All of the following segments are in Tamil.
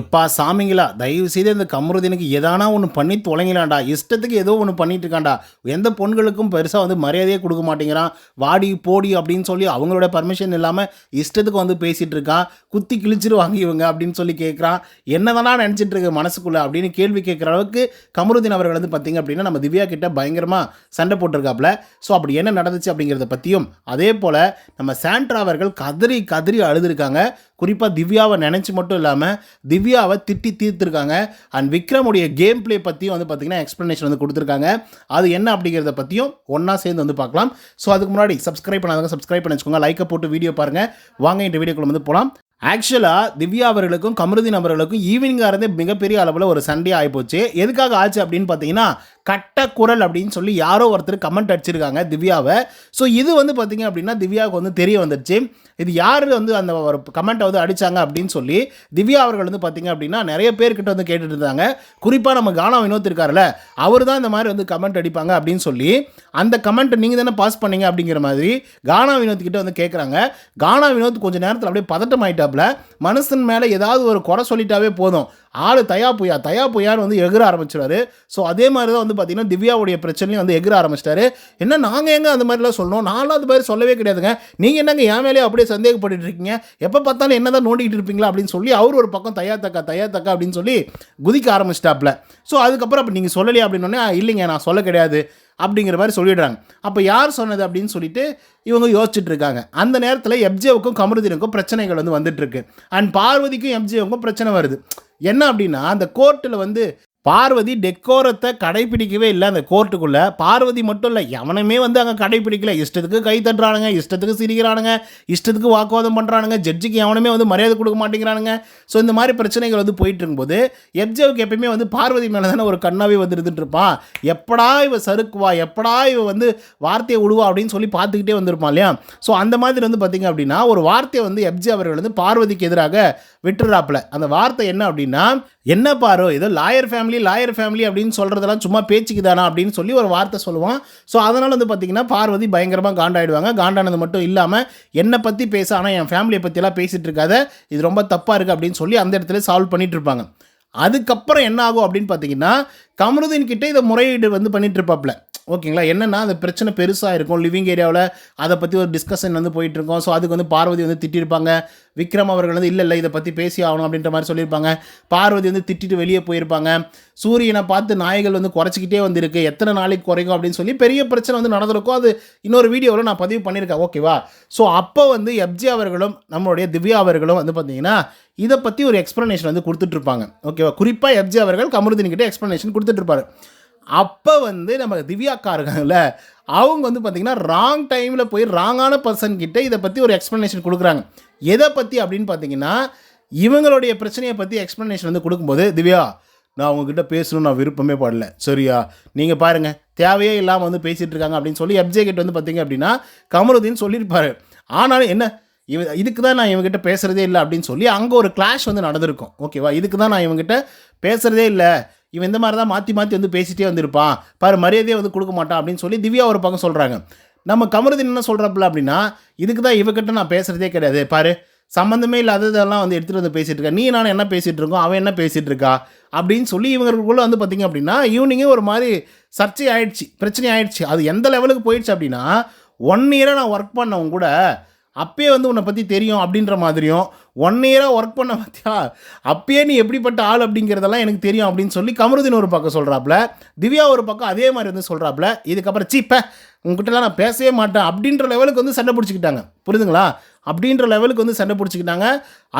எப்பா சாமிங்களா தயவு செய்து இந்த கமருதீனுக்கு எதானா ஒன்று பண்ணி தொலைங்களாண்டா. இஷ்டத்துக்கு ஏதோ ஒன்று பண்ணிட்டு இருக்காண்டா எந்த பொண்களுக்கும் பெருசாக வந்து மரியாதையே கொடுக்க மாட்டேங்கிறான். வாடி போடி அப்படின்னு சொல்லி அவங்களோட பர்மிஷன் இல்லாமல் இஷ்டத்துக்கு வந்து பேசிகிட்டு இருக்கான் குத்தி கிழிச்சிருவாங்க இவங்க அப்படின்னு சொல்லி கேட்குறான் என்னதானா நினச்சிட்டு இருக்கு மனசுக்குள்ளே அப்படின்னு கேள்வி கேட்குற அளவுக்கு கமருதீன் அவர்கள் வந்து பார்த்திங்க அப்படின்னா நம்ம திவ்யா கிட்ட பயங்கரமாக சண்டை போட்டிருக்காப்புல. ஸோ அப்படி என்ன நடந்துச்சு அப்படிங்கிறத பற்றியும் அதே போல் நம்ம சாண்ட்ரா அவர்கள் கதறி கதறி அழுதுருக்காங்க. குறிப்பாக திவ்யாவை நினச்சி மட்டும் இல்லாமல் திவ்யாவை திட்டி தீர்த்துருக்காங்க. அண்ட் விக்ரமுடைய கேம் ப்ளே பற்றியும் வந்து பார்த்திங்கன்னா எக்ஸ்ப்ளனேஷன் வந்து கொடுத்துருக்காங்க. அது என்ன அப்படிங்கிறத பற்றியும் ஒன்றா சேர்ந்து வந்து பார்க்கலாம். ஸோ அதுக்கு முன்னாடி சப்ஸ்கிரைப் பண்ணாதவங்க சப்ஸ்கிரைப் பண்ணி வச்சுக்கோங்க. லைக்கை போட்டு வீடியோ பாருங்கள் வாங்க இந்த வீடியோக்குள்ள வந்து போகலாம் ஆக்சுவலாக திவ்யா அவர்களுக்கும் கமருதீன் அவர்களுக்கும் ஈவினிங்காக இருந்தே மிகப்பெரிய அளவில் ஒரு சண்டே ஆகிப்போச்சு எதுக்காக ஆச்சு அப்படின்னு பார்த்தீங்கன்னா கட்ட குரல் அப்படின்னு சொல்லி யாரோ ஒருத்தர் கமெண்ட் அடிச்சிருக்காங்க திவ்யாவை. ஸோ இது வந்து பார்த்தீங்க அப்படின்னா திவ்யாவுக்கு வந்து தெரிய வந்துடுச்சு இது யார் வந்து அந்த ஒரு கமெண்ட்டை வந்து அடித்தாங்க அப்படின்னு சொல்லி திவ்யா அவர்கள் வந்து பார்த்தீங்க அப்படின்னா நிறைய பேர்கிட்ட வந்து கேட்டுட்டு இருந்தாங்க. குறிப்பாக நம்ம கானா வினோத் இருக்கார்ல அவர் தான் இந்த மாதிரி வந்து கமெண்ட் அடிப்பாங்க அப்படின்னு சொல்லி அந்த கமெண்ட்டை நீங்கள் தானே பாஸ் பண்ணீங்க அப்படிங்கிற மாதிரி கானா வினோத் கிட்ட வந்து கேட்குறாங்க கானா வினோத் கொஞ்சம் நேரத்தில் அப்படியே பதட்டம் ஆயிட்டாப்புல மனுஷன் மேலே ஏதாவது ஒரு குறை சொல்லிட்டாவே போதும். ஆள் தயா புயா தயா புயான்னு வந்து எகிற ஆரம்பிச்சிடாரு ஸோ அதே மாதிரி தான் வந்து பார்த்தீங்கன்னா திவ்யாவுடைய பிரச்சனையும் வந்து எகிற ஆரம்பிச்சிட்டாரு. என்ன நாங்கள் எங்கே அந்த மாதிரிலாம் சொல்லணும் நானும் அது மாதிரி சொல்லவே கிடையாதுங்க. நீங்கள் என்னங்க என் மேலேயே அப்படியே சந்தேகப்பட்டுட்டு இருக்கீங்க? எப்போ பார்த்தாலும் என்ன தான் நோண்டிக்கிட்டு இருப்பீங்களா? அப்படின்னு சொல்லி அவர் ஒரு பக்கம் தயா தக்கா தயா தக்கா அப்படின்னு சொல்லி குதிக்க ஆரம்பிச்சிட்டாப்ல ஸோ அதுக்கப்புறம் அப்போ நீங்கள் சொல்லலையா அப்படின்னோடனே இல்லைங்க நான் சொல்ல கிடையாது. அப்படிங்கிற மாதிரி சொல்லிடுறாங்க. அப்போ யார் சொன்னது அப்படின்னு சொல்லிட்டு இவங்க யோசிச்சுட்டு இருக்காங்க அந்த நேரத்தில் எப்ஜேவுக்கும் கமருதீனுக்கும் பிரச்சனைகள் வந்து வந்துட்டு இருக்கு அண்ட் பார்வதிக்கும் எப்ஜேவுக்கும் பிரச்சனை வருது. என்ன அப்படின்னா அந்த கோர்ட்டில் வந்து பார்வதி டெக்கோரத்தை கடைப்பிடிக்கவே இல்லை அந்த கோர்ட்டுக்குள்ளே. பார்வதி மட்டும் இல்லை எவனுமே வந்து அங்கே கடைப்பிடிக்கல. இஷ்டத்துக்கு கை தட்டுறானுங்க இஷ்டத்துக்கு சிரிக்கிறானுங்க இஷ்டத்துக்கு வாக்குவாதம் பண்ணுறானுங்க ஜட்ஜுக்கு எவனுமே வந்து மரியாதை கொடுக்க மாட்டேங்கிறானுங்க. ஸோ இந்த மாதிரி பிரச்சனைகள் வந்து போயிட்டு இருக்கும்போது எப்ஜேவுக்கு எப்பயுமே வந்து பார்வதி மேலே தானே ஒரு கண்ணாவே வந்து இருந்துட்டு இருப்பான் எப்படா இவ சறுக்குவா எப்படா இவ வந்து வார்த்தையை விடுவா அப்படின்னு சொல்லி பார்த்துக்கிட்டே வந்திருப்பான் இல்லையா? ஸோ அந்த மாதிரி வந்து பார்த்தீங்க அப்படின்னா ஒரு வார்த்தையை வந்து எப்ஜே அவர்கள் வந்து பார்வதிக்கு எதிராக விட்டுறாப்புல அந்த வார்த்தை என்ன அப்படின்னா என்ன பாரு ஏதோ லாயர் ஃபேமிலி லாயர் ஃபேமிலி அப்படின்னு சொல்கிறதெல்லாம் சும்மா பேச்சுக்கு தானா அப்படின்னு சொல்லி ஒரு வார்த்தை சொல்லுவான். ஸோ அதனால் வந்து பார்த்திங்கன்னா பார்வதி பயங்கரமாக காண்டாயிடுவாங்க. காண்டானது மட்டும் இல்லாமல் என்னை பற்றி பேச ஆனால் என் ஃபேமிலியை பற்றியெல்லாம் பேசிகிட்டு இருக்காத இது ரொம்ப தப்பாக இருக்குது அப்படின்னு சொல்லி அந்த இடத்துல சால்வ் பண்ணிட்டு இருப்பாங்க. அதுக்கப்புறம் என்ன ஆகும் அப்படின்னு பார்த்தீங்கன்னா கமருதீன் கிட்டே இதை முறையீடு வந்து பண்ணிகிட்டு இருப்பாப்ல. ஓகேங்களா? என்னென்னா அந்த பிரச்சனை பெருசாக இருக்கும். லிவிங் ஏரியாவில் அதை பற்றி ஒரு டிஸ்கஷன் வந்து போயிட்டுருக்கோம். ஸோ அதுக்கு வந்து பார்வதி வந்து திட்டிருப்பாங்க. விக்ரம் அவர்கள் வந்து இல்லை இல்லை இதை பற்றி பேசி ஆகணும் அப்படின்ற மாதிரி சொல்லியிருப்பாங்க. பார்வதி வந்து திட்டிட்டு வெளியே போயிருப்பாங்க. சூரியனை பார்த்து நாய்கள் வந்து குறைச்சிக்கிட்டே வந்திருக்கு. எத்தனை நாளைக்கு குறைக்கும் அப்படின்னு சொல்லி பெரிய பிரச்சனை வந்து நடந்திருக்கும். அது இன்னொரு வீடியோவில் நான் பதிவு பண்ணியிருக்கேன். ஓகேவா ஸோ அப்போ வந்து எப்ஜி அவர்களும் நம்மளுடைய திவ்யா அவர்களும் வந்து பார்த்தீங்கன்னா இதை பற்றி ஒரு எக்ஸ்ப்ளனேஷன் வந்து கொடுத்துட்ருப்பாங்க ஓகேவா குறிப்பாக எப்ஜி அவர்கள் கமருதினிக்கிட்ட எக்ஸ்ப்ளனேஷன் கொடுத்துட்ருப்பாரு அப்போ வந்து நம்ம திவ்யாக்கா இருக்காங்கல்ல அவங்க வந்து பார்த்திங்கன்னா ராங் டைமில் போய் ராங்கான பர்சன் கிட்டே இதை பற்றி ஒரு எக்ஸ்ப்ளனேஷன் கொடுக்குறாங்க. எதை பற்றி அப்படின்னு பார்த்தீங்கன்னா இவங்களுடைய பிரச்சனையை பற்றி எக்ஸ்ப்ளனேஷன் வந்து கொடுக்கும்போது திவ்யா நான் உங்ககிட்ட பேசணும்னு நான் விருப்பமே படல. சரியா? நீங்கள் பாருங்கள் தேவையே இல்லாமல் வந்து பேசிகிட்டு இருக்காங்க அப்படின்னு சொல்லி எப்ஜே கிட்ட வந்து பார்த்தீங்க அப்படின்னா கமருதீன் சொல்லியிருப்பாரு. ஆனாலும் என்ன? இவ இதுக்கு தான் நான் இவங்ககிட்ட பேசுகிறதே இல்லை அப்படின்னு சொல்லி அங்கே ஒரு கிளாஷ் வந்து நடந்திருக்கும். ஓகேவா இதுக்கு தான் நான் இவங்ககிட்ட பேசுகிறதே இல்லை. இவன் இந்த மாதிரி தான் மாற்றி மாற்றி வந்து பேசிகிட்டே வந்திருப்பான். பாரு மரியாதையே வந்து கொடுக்க மாட்டான் அப்படின்னு சொல்லி திவ்யா ஒரு பக்கம் சொல்கிறாங்க நம்ம கமருதீன் என்ன சொல்கிறப்பல அப்படின்னா இதுக்கு தான் இவகிட்ட நான் பேசுகிறதே கிடையாது. பாரு சம்மந்தமே இல்லாததெல்லாம் வந்து எடுத்துகிட்டு வந்து பேசிகிட்டு இருக்கா. நீ நான் என்ன பேசிகிட்டு இருக்கோம்? அவன் என்ன பேசிகிட்டு இருக்கா? அப்படின்னு சொல்லி இவங்களுக்குள்ளே வந்து பார்த்திங்க அப்படின்னா ஈவினிங்கே ஒரு மாதிரி சர்ச்சை ஆயிடுச்சு பிரச்சனை ஆயிடுச்சு. அது எந்த லெவலுக்கு போயிடுச்சு அப்படின்னா ஒன் இயராக நான் ஒர்க் பண்ணவங்க கூட அப்பயே வந்து உன்னை பற்றி தெரியும் அப்படின்ற மாதிரியும் ஒன் இயராக ஒர்க் பண்ண பார்த்தியா அப்பயே நீ எப்படிப்பட்ட ஆள் அப்படிங்கிறதெல்லாம் எனக்கு தெரியும் அப்படின்னு சொல்லி கமருதீன் ஒரு பக்கம் சொல்கிறாப்புல திவ்யா ஒரு பக்கம் அதே மாதிரி வந்து சொல்கிறாப்புல இதுக்கப்புறம் சீப்ப உங்ககிட்டலாம் நான் பேசவே மாட்டேன் அப்படின்ற லெவலுக்கு வந்து சண்டை பிடிச்சிக்கிட்டாங்க. புரிதுங்களா அப்படின்ற லெவலுக்கு வந்து சண்டை பிடிச்சிக்கிட்டாங்க.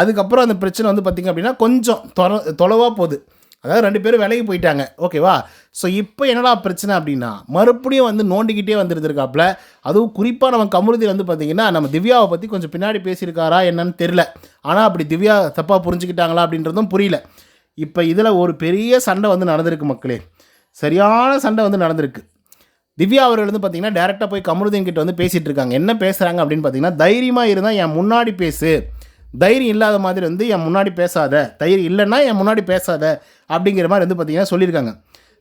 அதுக்கப்புறம் அந்த பிரச்சனை வந்து பார்த்திங்க அப்படின்னா கொஞ்சம் தொலை தொலைவாக போகுது. அதாவது ரெண்டு பேரும் விலகி போயிட்டாங்க. ஓகேவா ஸோ இப்போ என்னடா பிரச்சனை அப்படின்னா மறுபடியும் வந்து நோண்டிக்கிட்டே வந்துருந்துருக்காப்புல அதுவும் குறிப்பாக நம்ம கமருதி வந்து பார்த்திங்கன்னா நம்ம திவ்யாவை பற்றி கொஞ்சம் பின்னாடி பேசியிருக்காரா என்னன்னு தெரில ஆனால் அப்படி திவ்யா தப்பாக புரிஞ்சுக்கிட்டாங்களா அப்படின்றதும் புரியல. இப்போ இதில் ஒரு பெரிய சண்டை வந்து நடந்திருக்கு மக்களே. சரியான சண்டை வந்து நடந்திருக்கு. திவ்யா அவர்கள் வந்து பார்த்தீங்கன்னா டேரெக்டாக போய் கமருதீன் கிட்ட வந்து பேசிகிட்டு இருக்காங்க. என்ன பேசுகிறாங்க அப்படின்னு பார்த்தீங்கன்னா தைரியமாக இருந்தால் என் முன்னாடி பேசு. தைரியம் இல்லாத மாதிரி வந்து என் முன்னாடி பேசாத தைரியம் இல்லைன்னா என் முன்னாடி பேசாத அப்படிங்கிற மாதிரி வந்து பார்த்தீங்கன்னா சொல்லியிருக்காங்க.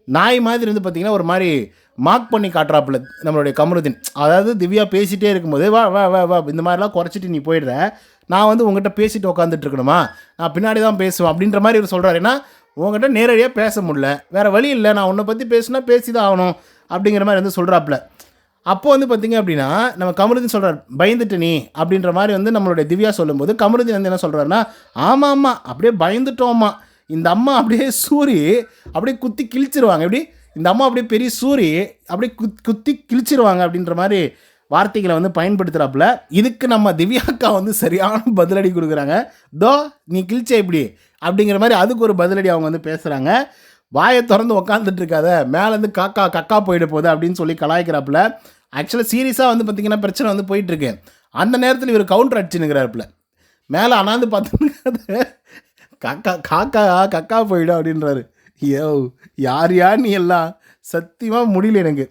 நாய் மாதிரி வந்து பார்த்திங்கன்னா ஒரு மாதிரி மார்க் பண்ணி காட்டுறாப்புல நம்மளுடைய கமருதீன். அதாவது திவ்யா பேசிகிட்டே இருக்கும்போது வா வா வா வா இந்த மாதிரிலாம் குறைச்சிட்டு நீ போயிடுற. நான் வந்து உங்ககிட்ட பேசிட்டு உட்காந்துட்டு இருக்கணுமா? நான் பின்னாடி தான் பேசுவேன். அப்படின்ற மாதிரி இவர் சொல்கிறாரு ஏன்னா உங்ககிட்ட நேரடியாக பேச முடியல. வேறு வழி இல்லை. நான் உன்னை பற்றி பேசுனா பேசி தான் ஆகணும் அப்படிங்கிற மாதிரி வந்து சொல்கிறாப்புல அப்போ வந்து பார்த்தீங்க அப்படின்னா நம்ம கமருதீன் சொல்கிறார் பயந்துட்டு நீ அப்படின்ற மாதிரி வந்து நம்மளுடைய திவ்யா சொல்லும்போது கமருதீன் வந்து என்ன சொல்கிறாருன்னா ஆமாம் ஆமாம் அப்படியே பயந்துட்டோம்மா. இந்த அம்மா அப்படியே சூரி அப்படியே குத்தி கிழிச்சிருவாங்க. எப்படி? இந்த அம்மா அப்படியே பெரிய சூரி அப்படியே குத் குத்தி கிழிச்சிருவாங்க அப்படின்ற மாதிரி வார்த்தைகளை வந்து பயன்படுத்துகிறாப்புல இதுக்கு நம்ம திவ்யாக்கா வந்து சரியான பதிலடி கொடுக்குறாங்க. தோ நீ கிழிச்ச இப்படி அப்படிங்கிற மாதிரி அதுக்கு ஒரு பதிலடி அவங்க வந்து பேசுகிறாங்க வாயை திறந்து உக்காந்துட்டு இருக்காத மேலேருந்து காக்கா கக்கா போயிட போகுது அப்படின்னு சொல்லி கலாய்க்கிறாப்புல. ஆக்சுவலாக சீரியஸாக வந்து பார்த்தீங்கன்னா பிரச்சனை வந்து போயிட்டுருக்கு. அந்த நேரத்தில் இவர் கவுண்டர் அடிச்சுனுங்கிறாப்புல மேலே அனாந்து பார்த்துன்னு காக்கா காக்கா கக்கா போயிடும் அப்படின்றாரு. ஏவ் யார் யார் நீ எல்லாம்? சத்தியமாக முடியல எனக்கு.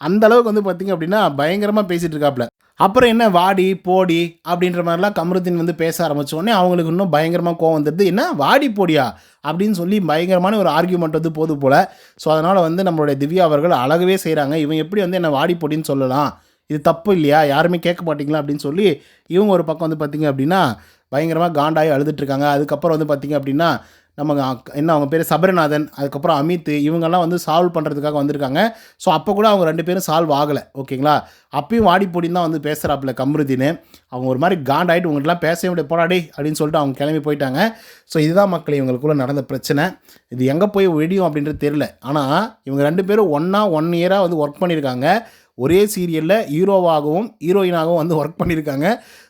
அந்த அளவுக்கு வந்து பார்த்தீங்க அப்படின்னா பயங்கரமாக பேசிகிட்டு இருக்காப்புல அப்புறம் என்ன வாடி போடி அப்படின்ற மாதிரிலாம் கமருதீன் வந்து பேச ஆரம்பிச்ச உடனே அவங்களுக்கு இன்னும் பயங்கரமாக கோவம் வந்துடுது. என்ன? வாடி போடியா? அப்படின்னு சொல்லி பயங்கரமான ஒரு ஆர்கியூமெண்ட் வந்து போது போல். ஸோ அதனால் வந்து நம்மளுடைய திவ்யா அவர்கள் அழகவே செய்கிறாங்க இவன் எப்படி வந்து என்ன வாடி போடின்னு சொல்லலாம்? இது தப்பு இல்லையா? யாருமே கேட்க மாட்டிங்களா? அப்படின்னு சொல்லி இவங்க ஒரு பக்கம் வந்து பார்த்திங்க அப்படின்னா பயங்கரமாக காண்டாகி அழுதுட்டு இருக்காங்க. அதுக்கப்புறம் வந்து பார்த்திங்க அப்படின்னா நம்ம என்ன அவங்க பேர் சபரிநாதன் அதுக்கப்புறம் அமித் இவங்கெல்லாம் வந்து சால்வ் பண்ணுறதுக்காக வந்திருக்காங்க. ஸோ அப்போ கூட அவங்க ரெண்டு பேரும் சால்வ் ஆகலை. ஓகேங்களா அப்பயும் வாடி தான் வந்து பேசுகிறாப்புல கம்ருதின்னு அவங்க ஒரு மாதிரி காண்டாயிட்டு உங்கள்கிட்டலாம் பேசவே முடியாது. போராடி அப்படின்னு சொல்லிட்டு அவங்க கிளம்பி போயிட்டாங்க. ஸோ இதுதான் மக்கள் இவங்களுக்குள்ள நடந்த பிரச்சனை. இது எங்கே போய் வெடியும் அப்படின்றது தெரில ஆனால் இவங்க ரெண்டு பேரும் ஒன்றா ஒன் இயராக வந்து ஒர்க் பண்ணியிருக்காங்க. ஒரே சீரியலில் ஹீரோவாகவும் ஹீரோயினாகவும் வந்து ஒர்க் பண்ணியிருக்காங்க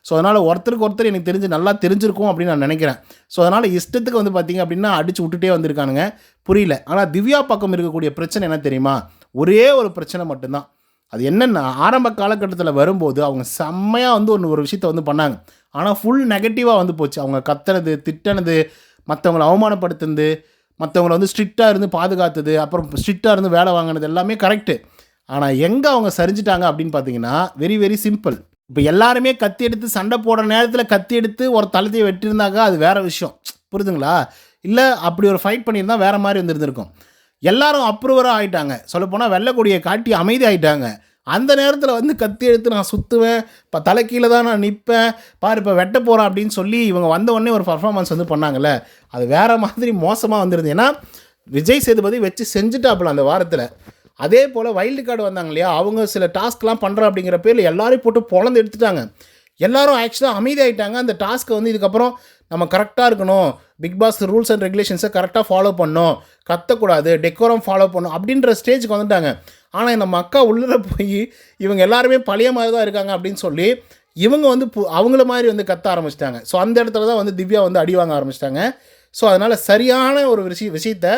ஸோ அதனால் ஒருத்தருக்கு ஒருத்தர் எனக்கு தெரிஞ்சு நல்லா தெரிஞ்சிருக்கும் அப்படின்னு நான் நினைக்கிறேன். ஸோ அதனால் இஷ்டத்துக்கு வந்து பார்த்திங்க அப்படின்னா அடிச்சு விட்டுட்டே வந்திருக்கானுங்க. புரியல. ஆனால் திவ்யா பக்கம் இருக்கக்கூடிய பிரச்சனை என்ன தெரியுமா? ஒரே ஒரு பிரச்சனை மட்டும்தான். அது என்னென்னா ஆரம்ப காலகட்டத்தில் வரும்போது அவங்க செம்மையாக வந்து ஒன்று ஒரு விஷயத்த வந்து பண்ணாங்க. ஆனால் ஃபுல் நெகட்டிவாக வந்து போச்சு. அவங்க கத்துனது திட்டினது மற்றவங்களை அவமானப்படுத்துனது மற்றவங்கள வந்து ஸ்ட்ரிக்டாக இருந்து பாதுகாத்தது அப்புறம் ஸ்ட்ரிக்டாக இருந்து வேலை வாங்கினது எல்லாமே கரெக்டு ஆனால் எங்கே அவங்க சரிஞ்சிட்டாங்க அப்படின்னு பார்த்தீங்கன்னா வெரி வெரி சிம்பிள் இப்போ எல்லாருமே கத்தி எடுத்து சண்டை போடுற நேரத்தில் கத்தி எடுத்து ஒரு தளத்தையே வெட்டியிருந்தாங்க அது வேறு விஷயம். புரியுதுங்களா? இல்லை அப்படி ஒரு ஃபைட் பண்ணியிருந்தா வேறு மாதிரி வந்துருந்துருக்கும் எல்லாரும் அப்ரூவராக ஆகிட்டாங்க சொல்லப்போனால் வெள்ளக்கூடியை காட்டி அமைதி ஆகிட்டாங்க அந்த நேரத்தில் வந்து கத்தி எடுத்து நான் சுற்றுவேன் இப்போ தலைக்கீழே தான் நான் நிற்பேன் பாரு இப்போ வெட்ட போகிறேன் அப்படின்னு சொல்லி இவங்க வந்த உடனே ஒரு பர்ஃபார்மன்ஸ் வந்து பண்ணாங்கல்ல அது வேறு மாதிரி மோசமாக வந்துருது ஏன்னா விஜய் சேதுபதி வச்சு செஞ்சுட்டாப்புல அந்த வாரத்தில். அதே போல் வைல்டு கார்டு வந்தாங்க இல்லையா? அவங்க சில டாஸ்க்லாம் பண்ணுறோம் அப்படிங்கிற பேரில் எல்லாரையும் போட்டு பொழந்து எடுத்துட்டாங்க. எல்லாரும் ஆக்சுவலாக அமைதியாயிட்டாங்க. அந்த டாஸ்க்கை வந்து இதுக்கப்புறம் நம்ம கரெக்டாக இருக்கணும். பிக் பாஸ் ரூல்ஸ் அண்ட் ரெகுலேஷன்ஸை கரெக்டாக ஃபாலோ பண்ணோம் கத்தக்கூடாது. டெக்கோரம் ஃபாலோ பண்ணும் அப்படின்ற ஸ்டேஜுக்கு வந்துட்டாங்க. ஆனால் நம்ம அக்கா உள்ளர போய் இவங்க எல்லாருமே பழைய மாதிரி தான் இருக்காங்க அப்படின்னு சொல்லி இவங்க வந்து பு- அவங்கள மாதிரி வந்து கத்த ஆரம்பிச்சிட்டாங்க. ஸோ அந்த இடத்துல தான் வந்து திவ்யா வந்து அடி வாங்க ஆரம்பிச்சிட்டாங்க. ஸோ அதனால் சரியான ஒரு விஷய விஷயத்தை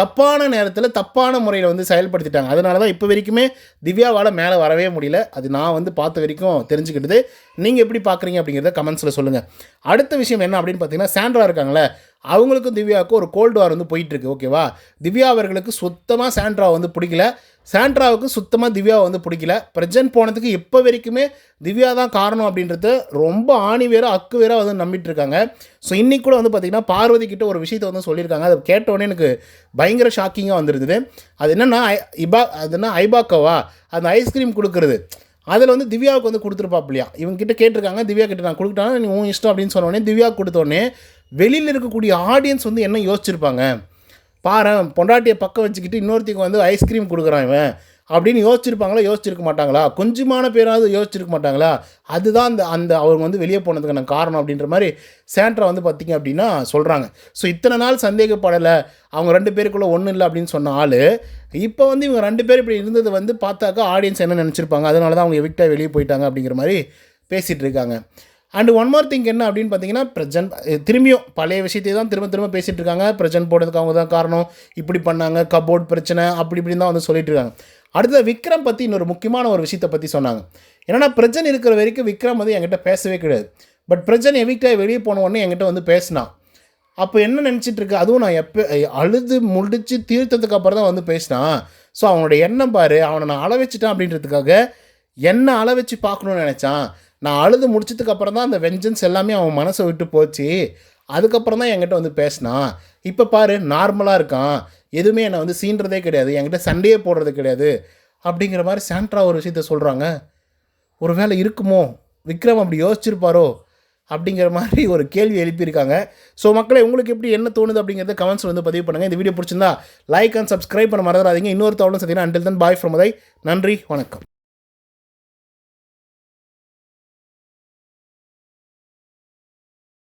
தப்பான நேரத்தில் தப்பான முறையில் வந்து செயல்படுத்திட்டாங்க. அதனால தான் இப்போ வரைக்குமே திவ்யாவால் மேலே வரவே முடியல. அது நான் வந்து பார்த்த வரைக்கும் தெரிஞ்சுக்கிட்டது. நீங்கள் எப்படி பார்க்குறீங்க அப்படிங்கிறத கமெண்ட்ஸில் சொல்லுங்கள் அடுத்த விஷயம் என்ன அப்படின்னு பார்த்தீங்கன்னா சாண்ட்ரா இருக்காங்களே அவங்களுக்கும் திவ்யாவுக்கும் ஒரு கோல்டு வார் வந்து போயிட்டுருக்கு ஓகேவா திவ்யா அவர்களுக்கு சுத்தமாக சாண்ட்ரா வந்து பிடிக்கல. சாண்ட்ராவுக்கு சுத்தமாக திவ்யாவை வந்து பிடிக்கல. பிரஜன் போனதுக்கு இப்போ வரைக்குமே திவ்யா தான் காரணம் அப்படின்றத ரொம்ப ஆணி வேற அக்கு வேற வந்து நம்பிட்டு இருக்காங்க. ஸோ இன்றைக்கி கூட வந்து பார்த்தீங்கன்னா பார்வதி கிட்ட ஒரு விஷயத்தை வந்து சொல்லியிருக்காங்க. அதை கேட்டோடனே எனக்கு பயங்கர ஷாக்கிங்காக வந்திருந்தது. அது என்னென்னா இபா அது என்ன ஐபாக்கோவா? அந்த ஐஸ்கிரீம் கொடுக்குறது. அதில் வந்து திவ்யாவுக்கு வந்து கொடுத்துருப்பாப்லையா இவங்க கிட்ட கேட்டிருக்காங்க திவ்யா கிட்ட நான் கொடுக்கிட்டாங்க நீ உன் இஷ்டம் அப்படின்னு சொன்னோடனே திவ்யா கொடுத்தோடனே வெளியில் இருக்கக்கூடிய ஆடியன்ஸ் வந்து என்ன யோசிச்சிருப்பாங்க? பாரு பொண்டாட்டியை பக்கம் வச்சுக்கிட்டு இன்னொருத்திக்கு வந்து ஐஸ்கிரீம் கொடுக்குறான் இவன். அப்படின்னு யோசிச்சிருப்பாங்களா? யோசிச்சிருக்க மாட்டாங்களா? கொஞ்சமான பேராவது யோசிச்சிருக்க மாட்டாங்களா? அதுதான் அந்த அந்த அவங்க வந்து வெளியே போனதுக்கான காரணம் அப்படின்ற மாதிரி சேண்ட்ரா வந்து பார்த்தீங்க அப்படின்னா சொல்கிறாங்க ஸோ இத்தனை நாள் சந்தேகப்படலை. அவங்க ரெண்டு பேருக்குள்ளே ஒன்றும் இல்லை அப்படின்னு சொன்ன ஆள். இப்போ வந்து இவங்க ரெண்டு பேர் இப்படி இருந்தது வந்து பார்த்தாக்கா ஆடியன்ஸ் என்ன நினச்சிருப்பாங்க? அதனால தான் அவங்க எவிக்டாக வெளியே போயிட்டாங்க அப்படிங்கிற மாதிரி பேசிகிட்டு இருக்காங்க. அண்ட் ஒன் மோர் திங் என்ன அப்படின்னு பார்த்தீங்கன்னா பிரஜன் திரும்பியும் பழைய விஷயத்தை தான் திரும்ப திரும்ப பேசிகிட்டு இருக்காங்க. பிரஜன் போடுறதுக்கு அவங்க தான் காரணம். இப்படி பண்ணாங்க கபோர்ட் பிரச்சனை அப்படி இப்படின்னு தான் வந்து சொல்லிட்டு இருக்காங்க. அடுத்தது விக்ரம் பற்றி இன்னொரு முக்கியமான ஒரு விஷயத்தை பற்றி சொன்னாங்க. என்னென்னா பிரஜன் இருக்கிற வரைக்கும் விக்ரம் வந்து என்கிட்ட பேசவே கிடையாது. பட் பிரஜன் எவிக்டாக வெளியே போன உடனே என்கிட்ட வந்து பேசினான் அப்போ என்ன நினச்சிட்டு இருக்கு? அதுவும் நான் எப்போ அழுது முடிச்சு தீர்த்ததுக்கு அப்புறம் தான் வந்து பேசினான் ஸோ அவனோட எண்ணம் பாரு அவனை நான் அளவச்சிட்டேன் அப்படின்றதுக்காக என்ன அளவச்சு பார்க்கணும்னு நினச்சான். நான் அழுது முடிச்சதுக்கு அப்புறம் தான் அந்த வெஞ்சன்ஸ் எல்லாமே அவன் மனசை விட்டு போச்சு. அதுக்கப்புறம் தான் என்கிட்ட வந்து பேசினான் இப்போ பாரு நார்மலாக இருக்கான். எதுவுமே என்னை வந்து சீன்றதே கிடையாது. என்கிட்ட சண்டையே போடுறது கிடையாது. அப்படிங்கிற மாதிரி சாண்ட்ரா ஒரு விஷயத்த சொல்கிறாங்க ஒரு வேலை இருக்குமோ? விக்ரம் அப்படி யோசிச்சிருப்பாரோ? அப்படிங்கிற மாதிரி ஒரு கேள்வி எழுப்பியிருக்காங்க. ஸோ மக்களை உங்களுக்கு எப்படி என்ன தோணுது அப்படிங்கிறத கமெண்ட்ஸ் வந்து பதிவு பண்ணுங்கள் இந்த வீடியோ பிடிச்சிருந்தா லைக் அண்ட் சப்ஸ்கிரைப் பண்ண மறந்துடாதீங்க. இன்னொரு தவளும் சத்தினா அண்டில் தன் பாய் ஃப்ரம் நன்றி வணக்கம்.